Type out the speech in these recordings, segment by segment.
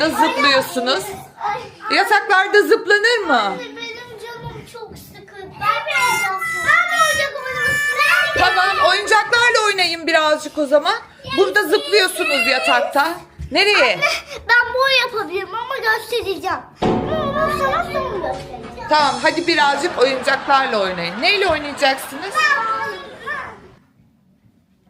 Burada zıplıyorsunuz. Yataklarda zıplanır mı? Benim canım çok sıkı. Ben oynamak Tamam oyuncaklarla oynayın birazcık o zaman. Burada zıplıyorsunuz yatakta. Nereye? Ben boy yapabilirim ama göstereceğim. Ama sana sonra göstereceğim. Tamam hadi birazcık oyuncaklarla oynayın. Neyle oynayacaksınız?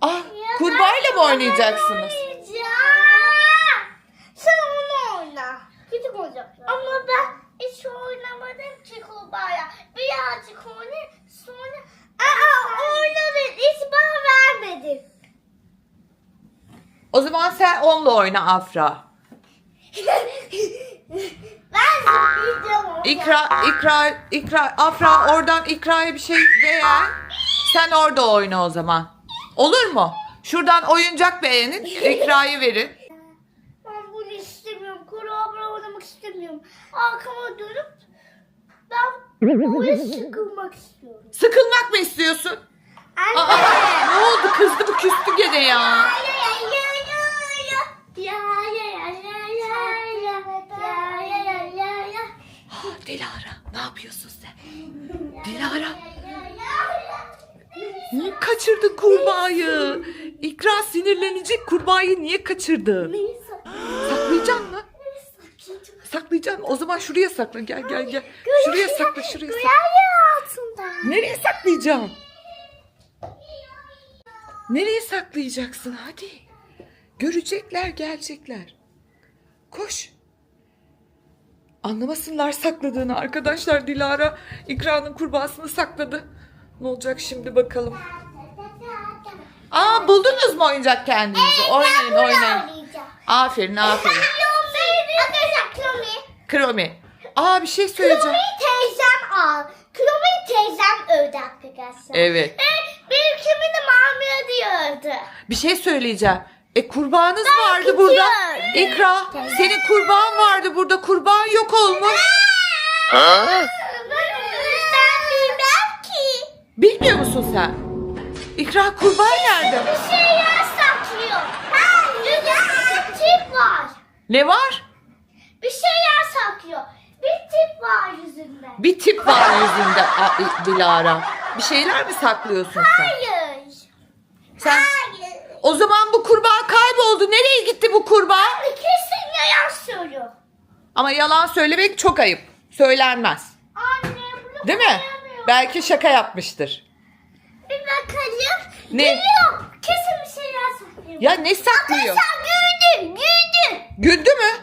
Ah kurbağayla mı oynayacaksınız? Sen onu oyna. Küçük oyuncaklar. Ama ben hiç oynamadım ki kurbağaya. Birazcık oyna sonra... Aa oynadın hiç bana vermedin. O zaman sen onunla oyna Afra. ben zıplayacağım. İkra, ikra, ikra, Afra oradan ikraya bir şey beğen. Sen orada oyna o zaman. Olur mu? Şuradan oyuncak beğenin, ikrayı verin. Arkama dönüp ben oraya sıkılmak istiyorum. Sıkılmak mı istiyorsun? Anne. Aa, ne oldu kızdı bu küstü gene ya. Ya ya ya ya ya. Ya ya ya ya ya ya. Ya ya ya ya ya. Ah, Dilara ne yapıyorsun sen? Dilara niye kaçırdın kurbağayı? İkra sinirlenecek kurbağayı niye kaçırdın? Neyse. Saklayacaksın? O zaman şuraya sakla gel gel gel. Şuraya sakla şuraya sakla. Güler altında. Nereye saklayacaksın? Nereye saklayacaksın hadi. Görecekler gelecekler. Koş. Anlamasınlar sakladığını arkadaşlar Dilara İkra'nın kurbağasını sakladı. Ne olacak şimdi bakalım. Aa buldunuz mu oyuncak kendinizi? Oynayın oynayın. Aferin aferin. Kromi. Aa bir şey söyleyeceğim. Klomi teyzem al. Klomi teyzem öldü arkadaşlar. Evet. E, benimkimi de Mamia diyordu. Bir şey söyleyeceğim. E kurbağanız vardı gidiyorum. burada. İkra senin kurbağan vardı burada. Kurbağan yok olmuş. Ben bilmem ki. Bilmiyor musun sen? İkra kurbağa nerede? Bir şeyler saklıyor. Ha, bir tip var. Ne var? Bir şeyler saklıyor. Bir tip var yüzünde. Bir tip var yüzünde Dilara. Bir şeyler mi saklıyorsun sen? Hayır. Sen Hayır. o zaman bu kurbağa kayboldu. Nereye gitti bu kurbağa? Kesin yalan söylüyor. Ama yalan söylemek çok ayıp. Söylenmez. Anne bunu Değil mi? koyamıyorum. Belki şaka yapmıştır. Bir bakalım. Ne? Geliyor. Kesin bir şeyler saklıyor. Ya ne saklıyor? Arkadaşlar güldü. Güldü. Güldü mü?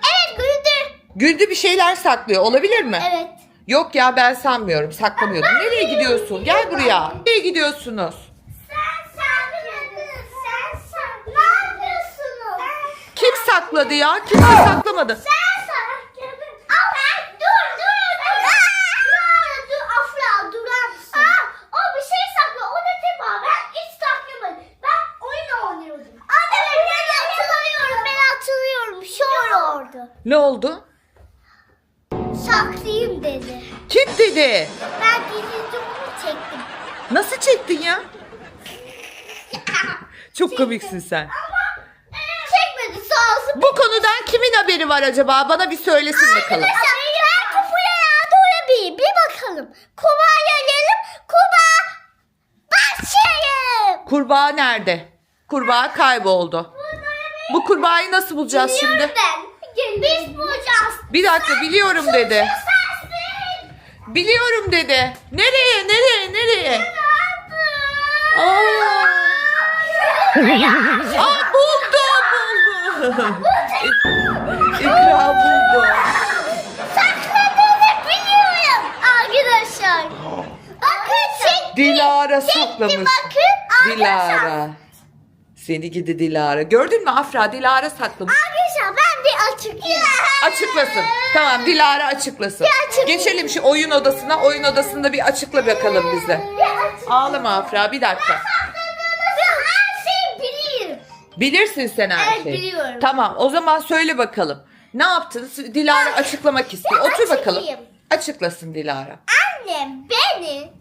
Güldü. Bir şeyler saklıyor. Olabilir mi? Evet. Yok ya ben sanmıyorum. Saklamıyordum. Nereye gidiyorsun? Gel buraya. Nereye gidiyorsunuz? Sen sakladın. Sen sakladın. Ne yapıyorsunuz? Kim sakladı ya? Kimse saklamadı. Sen sakladın. Afra dur dur dur. Dur dur Afra durar mısın? Aa, o bir şey saklıyor. O da var. Ben hiç saklamadım. Ben oyun oynuyordum. Anne ben hatırlıyorum. Ben hatırlıyorum. Şöyle oldu. Ne oldu? Saklayayım dedi. Kim dedi? Ben onu çektim. Nasıl çektin ya? Çok komiksin sen. E, çekmedi sağ olsun. Bu konudan kimin haberi var acaba? Bana bir söylesin bakalım. Arkadaşlar ben kupaya yardım bir, bir bakalım. Kuba'ya gelelim. Kuba başlayalım. Kurbağa nerede? Kurbağa kayboldu. Bu kurbağayı nasıl bulacağız şimdi? ben. Biz bulacağız. Bir dakika biliyorum dedi. Biliyorum dedi. Nereye? Nereye? Nereye? Aa, Aa buldu buldu. İkra buldu. Sakladığını biliyorum arkadaşlar. Bakın çekti. Dilara Çekti saklamış. bakın arkadaşlar. Dilara. Seni gidi Dilara. Gördün mü Afra? Dilara saklamış. Açıklayayım. Açıklasın. Tamam Dilara açıklasın. Geçelim şu oyun odasına. Oyun odasında bir açıkla bakalım bize. Ağlama Afra bir dakika. Bilirsin sen her Evet, şeyi. biliyorum. Tamam o zaman söyle bakalım. Ne yaptınız? Dilara açıklamak istiyor. Otur bakalım. açıklayayım. Açıklasın Dilara. Annem beni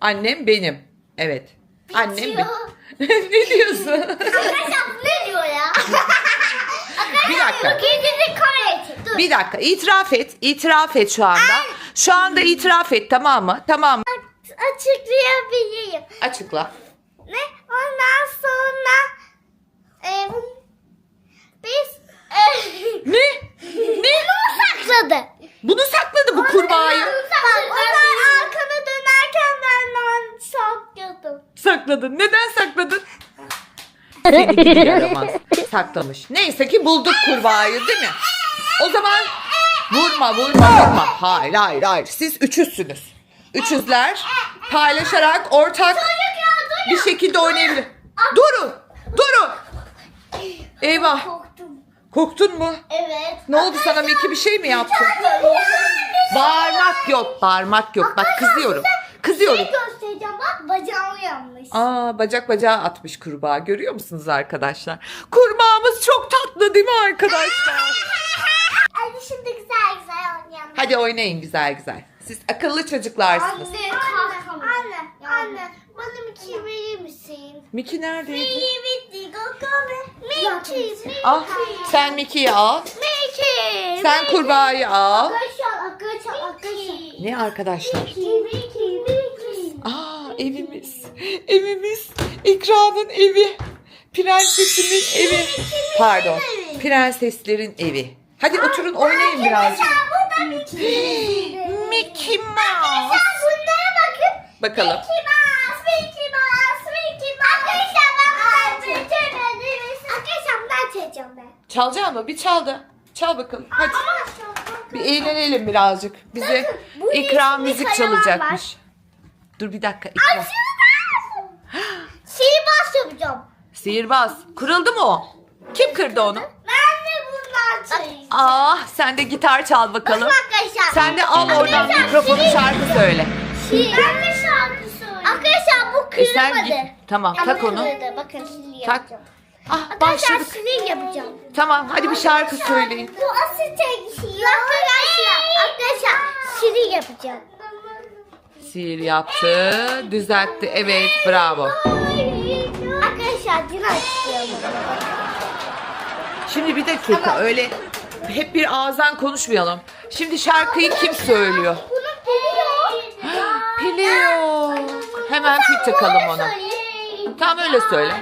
Annem benim. Evet. Annem benim. Ne diyorsun? Arkadaşlar bu ne diyor ya? Bir dakika. Dur. Bir dakika itiraf et. itiraf et şu anda. Şu anda itiraf et tamam mı? Tamam mı? Açıklayabilirim. Açıkla. Ne? Ondan sonra e, biz e, Ne? Ne? sakladı. Bunu sakladı bu kurbağayı. Bak onlar arkana dönerken benden sakladım. Sakladın. Neden sakladın? Seni gidi yaramaz. Saklamış. Neyse ki bulduk kurbağayı değil mi? O zaman vurma vurma vurma. Hayır hayır hayır. Siz üçüzsünüz. Üçüzler paylaşarak ortak bir şekilde oynayabilir. Durun. Durun. Eyvah. Korktum. Korktun mu? Evet. Ne oldu sana Miki bir şey mi yaptı? Bağırmak yok. Bağırmak yok. Bak kızıyorum. Kızıyorum. Şey göstereceğim bak bacağım yanmış. Aa bacak bacağı atmış kurbağa. Görüyor musunuz arkadaşlar? Kurbağamız çok tatlı değil mi arkadaşlar? Hadi şimdi güzel güzel oynayalım. Hadi oynayın güzel güzel. Siz akıllı çocuklarsınız. Anne, anne, anne, anne, bana Mickey verir misin? Miki neredeydi? Mickey, Mickey, Mickey. Ah sen Miki'yi al. Mickey. Sen kurbağayı al. Arkadaşlar, arkadaşlar, arkadaşlar. Ne arkadaşlar? Mickey, Mickey, Mickey. Evimiz. Evimiz. İkra'nın evi. Prensesimin evi. Pardon. Prenseslerin evi. Hadi oturun oynayın birazcık. Burada Mickey. Mickey Mouse. Arkadaşlar bunlara bakın. Bakalım. Mickey Mouse, Mickey Mouse, Mickey Mouse. Arkadaşlar ben. Arkadaşlar bundan çekeceğim ben. Çalacak mı? Bir çal da. Çal bakalım. Hadi. Ama Bir eğlenelim birazcık. Bize bu ikram müzik çalacakmış. Dur bir dakika. ikram. Sihirbaz yapacağım. Sihirbaz. Kırıldı mı o? Kim kırdı onu? Ben de bundan çekeceğim. Ah sen de gitar çal bakalım. Bakın arkadaşlar. Sen de al oradan Arkadaşlar, mikrofonu şarkı söyle. Şiir. Ben de şarkı söyleyeyim. Arkadaşlar bu E kırılmadı. sen git. Tamam Ama tak onu. Bakın şimdi Tak. yapacağım. Ah Arkadaşlar başladık. şiir yapacağım. Tamam hadi bir şarkı söyleyin. Bu asıl tek şiir. Arkadaşlar, arkadaşlar şiir yapacağım. Sihir yaptı. Düzeltti. Evet bravo. Arkadaşlar. Şimdi bir dakika öyle hep bir ağızdan konuşmayalım. Şimdi şarkıyı kim söylüyor? Biliyor. Hemen pil takalım ona. Tamam, öyle söyle.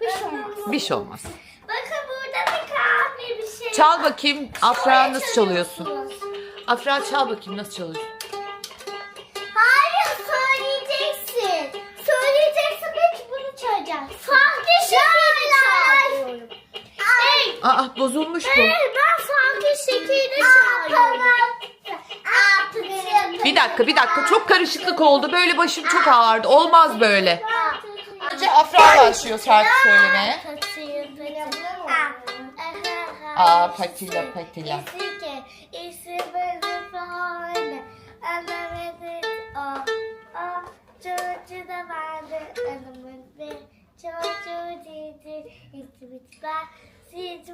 Bir şey olmaz. Bir şey olmaz. Bakın burada bir kahve bir şey. Çal bakayım. Afra nasıl çalıyorsun? Afra çal bakayım nasıl çalıyorsun? Aa bozulmuş bu. Evet ben sahte şekeri çalıyorum. Bir dakika bir dakika çok karışıklık oldu. Böyle başım çok ağrıdı. Olmaz böyle. Önce Afra başlıyor şarkı söylemeye. Aa patila patila. Çocuğu da vardı önümüzde Çocuğu dedi İki bitler Siz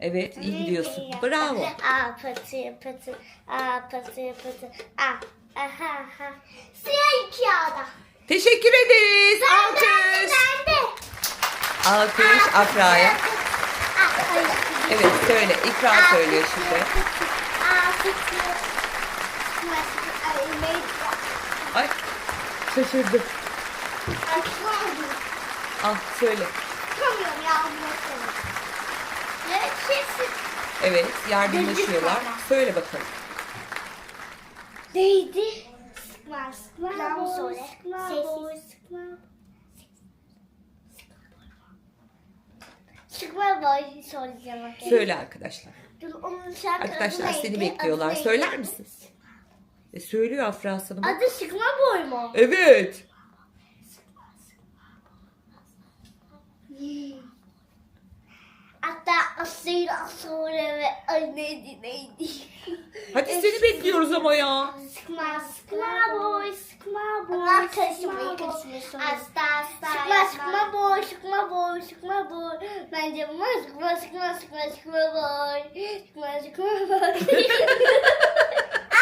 Evet iyi gidiyorsun. Bravo. Aa patı patı Aa patı patı Aa aha aha Siyah iki ağda Teşekkür ederiz. Alkış. Alkış Afra'ya. Evet söyle. İkra söylüyor şimdi. Ay neydi Al söyle. Tutamıyorum ya anlatamam. Ne kesin Evet yardımlaşıyorlar. Söyle bakalım. Neydi? Sıkma sıkma boy sıkma boy sıkma Sıkma boy söyleyeceğim. Söyle arkadaşlar. Dur, onun şarkı Arkadaşlar adı seni neydi? bekliyorlar. Adı neydi? Söyler misin? E söylüyor Afra bak. Adı sıkma boy mu? Evet. Asıyla sonra ve ay neydi neydi? Hadi seni bekliyoruz ama ya. Sıkma sıkma boy sıkma boy Allah karıştırmayın karıştırmayın Asta asta Sıkma sıkma boy sıkma boy sıkma boy. Bence bu sıkma sıkma sıkma sıkma boy. Sıkma sıkma boy.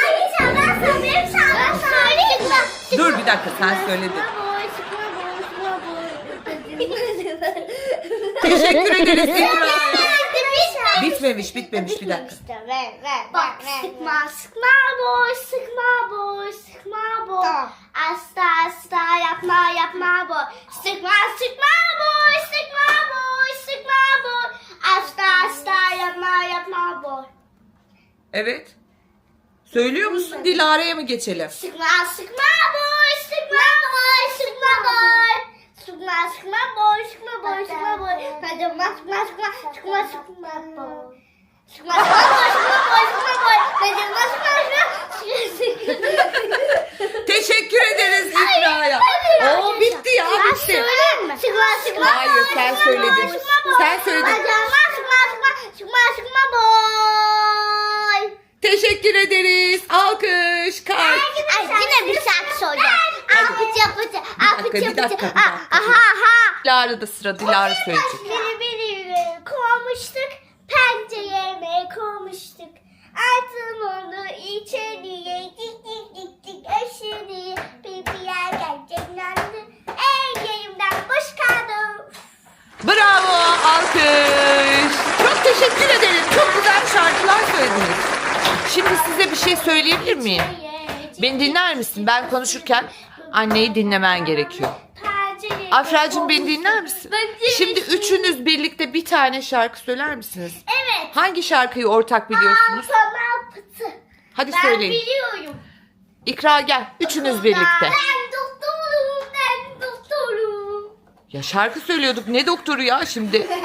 Anne sen ben söyleyeyim sen ben söyleyeyim Dur bir dakika sen söyledin. Sıkma boy sıkma boy sıkma boy. Teşekkür ederiz. Bitmemiş. Bitmemiş bitmemiş bir dakika. Ver, ver, Bak sıkma sıkma boy sıkma boy sıkma boy. Asla asla yapma yapma boy. Sıkma sıkma boy sıkma boy sıkma boy. Asla asla yapma yapma boy. Evet. Söylüyor musun Dilara'ya mı geçelim? Sıkma sıkma boy sıkma boy sıkma boy. Sıkma boy. Sıkma sıkma boy sıkma boy sıkma boy. Hadi sıkma sıkma sıkma. Teşekkür ederiz İkra'ya. Oo bitti ya bitti. Sıkma sıkma Hayır, sen söyledin. Sen söyledin. Hadi sıkma sıkma sıkma sıkma boy. Teşekkür ederiz. Alkış. Kalp. Ay, yine bir şarkı söyleyeceğim. Apıtı apıtı apıtı bir dakika, bir dakika. Ah, Aha aha. Dilara'da sıra Dilara söyleyecek. Biri biri kovmuştuk. Pencereme kovmuştuk. Attım onu içeriye. Dik dik dik dik aşırı. Pipiler gerçeklendi. Ellerimden boş kaldı. Bravo. Alkış. Çok teşekkür ederim. Çok güzel şarkılar söylediniz. Şimdi size bir şey söyleyebilir miyim? Beni dinler misin? Ben konuşurken anneyi dinlemen gerekiyor. Afracığım beni dinler misin? Şimdi üçünüz birlikte bir tane şarkı söyler misiniz? Evet. Hangi şarkıyı ortak biliyorsunuz? Tamam pıtı. Hadi Ben söyleyin. biliyorum. İkra gel. Üçünüz birlikte. Ben doktorum, ben doktorum. Ya şarkı söylüyorduk. Ne doktoru ya şimdi?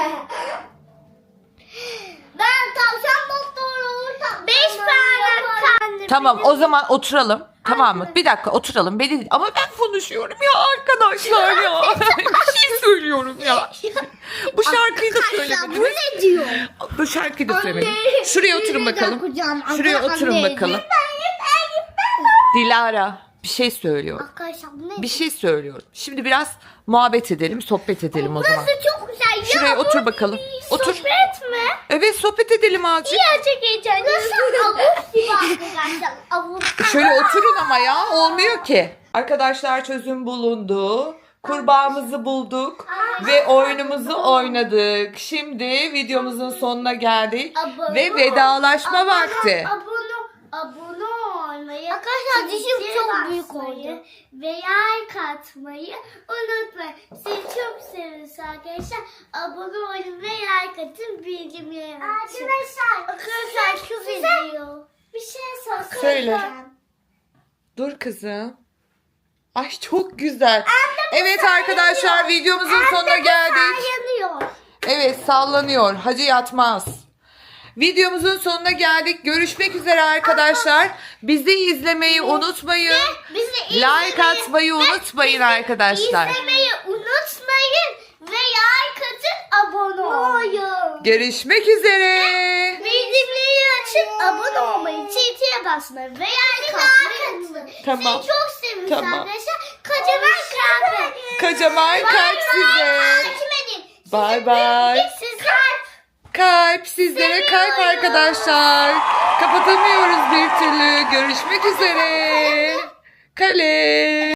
Ben tavşan doktorum. Beş parmak. Tamam o zaman oturalım. Tamam mı? Bir dakika oturalım. Beni ama ben konuşuyorum ya arkadaşlar ya. bir şey söylüyorum ya. Bu şarkıyı da Bu söylemediniz. ne diyor? Bu şarkıyı da söylemedim. Şuraya oturun bakalım. Şuraya oturun bakalım. Dilara bir şey söylüyor. Arkadaşlar bu ne? Bir şey söylüyorum. Şimdi biraz muhabbet edelim, sohbet edelim o zaman. Burası çok güzel. Ya, Şuraya bu otur bakalım. Otur. Sohbet mi? Evet sohbet edelim azıcık. Çok heyecanlı. Burası avuk gibi arkadaşlar. Şöyle oturun ama ya olmuyor ki. Arkadaşlar çözüm bulundu. Kurbağamızı bulduk ve oyunumuzu oynadık. Şimdi videomuzun sonuna geldik ve vedalaşma vakti. Abone, abone olmayı. Arkadaşlar dişim çok büyük oldu. Ve like atmayı unutmayın. Sizi çok seviyoruz arkadaşlar. Abone olun ve like atın bildirimleri açın. Arkadaşlar. Arkadaşlar şu video. Bir şey söyleyeyim. Söyle. Dur kızım. Ay çok güzel. Evet arkadaşlar videomuzun sonuna geldik. Evet sallanıyor. Hacı yatmaz. Videomuzun sonuna geldik. Görüşmek üzere arkadaşlar. Bizi izlemeyi unutmayın. Bizi Like izlemeyi- atmayı ve unutmayın bizi arkadaşlar. İzlemeyi unutmayın. Ve like atın abone olun. Görüşmek üzere. Bildirimleri açın, abone olmayı, çiğtiye basmayı ve like atmayı. Tamam. Sizi çok seviyoruz Tamam. arkadaşlar. Kocaman kalp. Kocaman kalp size. Bay bay. Kalp sizlere kalp arkadaşlar. Kapatamıyoruz bir türlü. Görüşmek üzere. Kale.